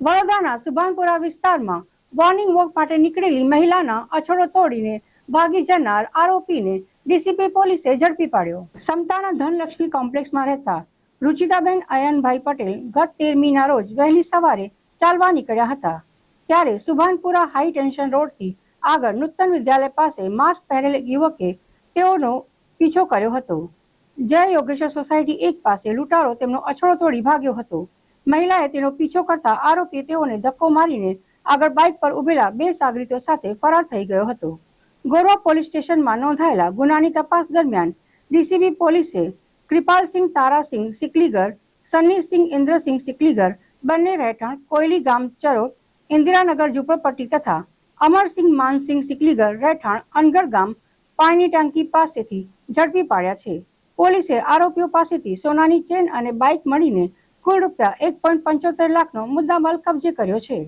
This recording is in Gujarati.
વડોદરાના સુભાનપુરા વિસ્તારમાં મોર્નિંગ વોક માટે નીકળેલી મહિલાના અછડો તોડીને ભાગી જનાર આરોપીને ડીસીપી પોલીસે ઝડપી પાડ્યો. સમતાના ધનલક્ષ્મી કોમ્પ્લેક્સમાં રહેતા રુચિતાબેન અયનભાઈ પટેલ ગત તેરમીના રોજ વહેલી સવારે ચાલવા નીકળ્યા હતા. ત્યારે સુભાનપુરા હાઈ ટેન્શન રોડથી આગળ નૂતન વિદ્યાલય પાસે માસ્ક પહેરેલ યુવકે તેઓનો પીછો કર્યો હતો. જય યોગેશ્વર સોસાયટી એક પાસે લૂંટારો તેમનો અછડો તોડી ભાગ્યો હતો. મહિલાએ તેનો પીછો કરતા આરોપીએ તેઓને ધક્કો મારીને આગળ બાઇક પર ઉભેલા બે સાગરીતો સાથે ફરાર થઈ ગયો હતો. ગોરવા પોલીસ સ્ટેશનમાં નોંધાયેલા ગુનાની તપાસ દરમિયાન ડીસીબી પોલીસે કૃપાલસિંહ તારાસિંહ સિકલીગર સન્નીસિંહ ઇન્દ્રસિંહ સિકલીગર બંને રહેઠાણ કોયલી ગામ ચરો ઇન્દિરાનગર ઝુંપડપટ્ટી તથા અમરસિંહ માનસિંહ સિકલીગર રહેઠાણ અનગઢ ગામ પાણીની ટાંકી પાસેથી ઝડપી પાડ્યા છે. પોલીસે આરોપીઓ પાસેથી સોનાની ચેન અને બાઇક મળીને કુલ રૂપિયા એક પોઈન્ટ પંચોતેર લાખનો મુદ્દામાલ કબજે કર્યો છે.